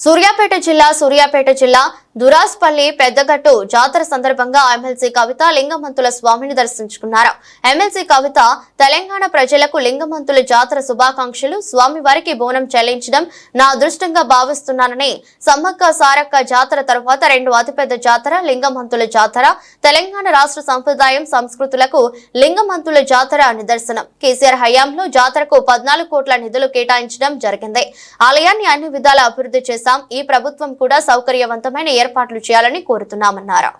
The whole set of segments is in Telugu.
సూర్యాపేట జిల్లా సూర్యాపేట జిల్లా దురాస్పల్లి పెద్దగట్టు జాతర సందర్భంగా ఎమ్మెల్సీ కవిత లింగమంతుల స్వామిని దర్శించుకున్నారు. ఎమ్మెల్సీ కవిత తెలంగాణ ప్రజలకు లింగమంతుల జాతర శుభాకాంక్షలు స్వామివారికి బోనం చెల్లించడం నా అదృష్టంగా భావిస్తున్నానని సమ్మక్క సారక్క జాతర తర్వాత రెండు అతిపెద్ద జాతర లింగమంతుల జాతర తెలంగాణ రాష్ట్ర సంప్రదాయం సంస్కృతులకు లింగమంతుల జాతర నిదర్శనం. కేసీఆర్ హయాంలో జాతరకు పద్నాలుగు కోట్ల నిధులు కేటాయించడం జరిగింది. ఆలయాన్ని అన్ని విధాల అభివృద్ధి చేశాం. ఈ ప్రభుత్వం కూడా సౌకర్యవంతమైన ఏర్పాట్లు చేయాలని కోరుతున్నామన్నారు.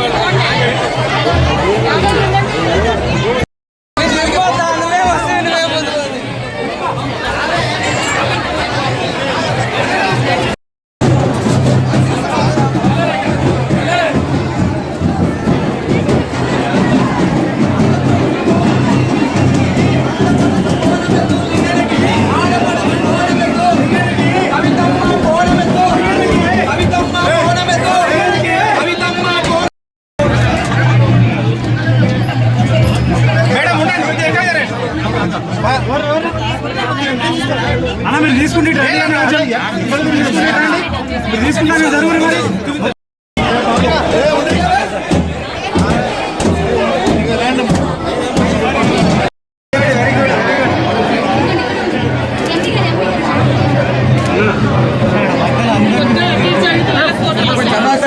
నువ్వే ハハハハ! అన్న మీరు తీసుకుంటే ఇటు జరుగుతుంది మరి.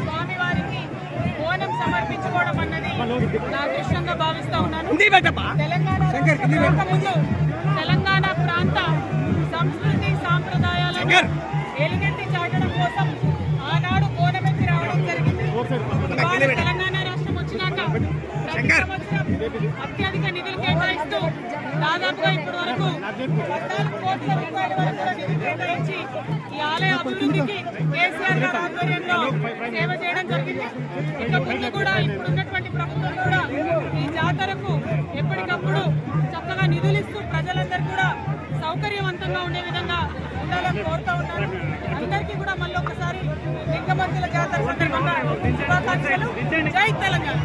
స్వామివారికి బోనం సమర్పించుకోవడం అన్నది నా అదృష్టంగా భావిస్తా ఉన్నాను తెలంగాణ తెలంగాణ ప్రాంత సంస్కృతి సాంప్రదాయాలను ఎలుగెత్తి చాటడం అత్యధిక నిధులు కేటాయిస్తూ దాదాపుగా ఇప్పటి వరకు పద్నాలుగు కోట్ల రూపాయల వరకు కూడా నిధులు కేటాయించి ఈ ఆలయ అభివృద్ధికి కేసీఆర్ గారి ఆధ్వర్యంలో సేవ చేయడం జరిగింది. ఇక ముందు కూడా ఇప్పుడున్నటువంటి ప్రభుత్వం కూడా ఈ జాతరకు ఎప్పటికప్పుడు చక్కగా నిధులు ఇస్తూ ప్రజలందరూ కూడా సౌకర్యవంతంగా ఉండే విధంగా ఉండాలని కోరుతా ఉన్నారు. అందరికీ కూడా మళ్ళీ ఒకసారి లింగమంతుల జాతర సందర్భంగా శుభాకాంక్షలు. జై తెలంగాణ.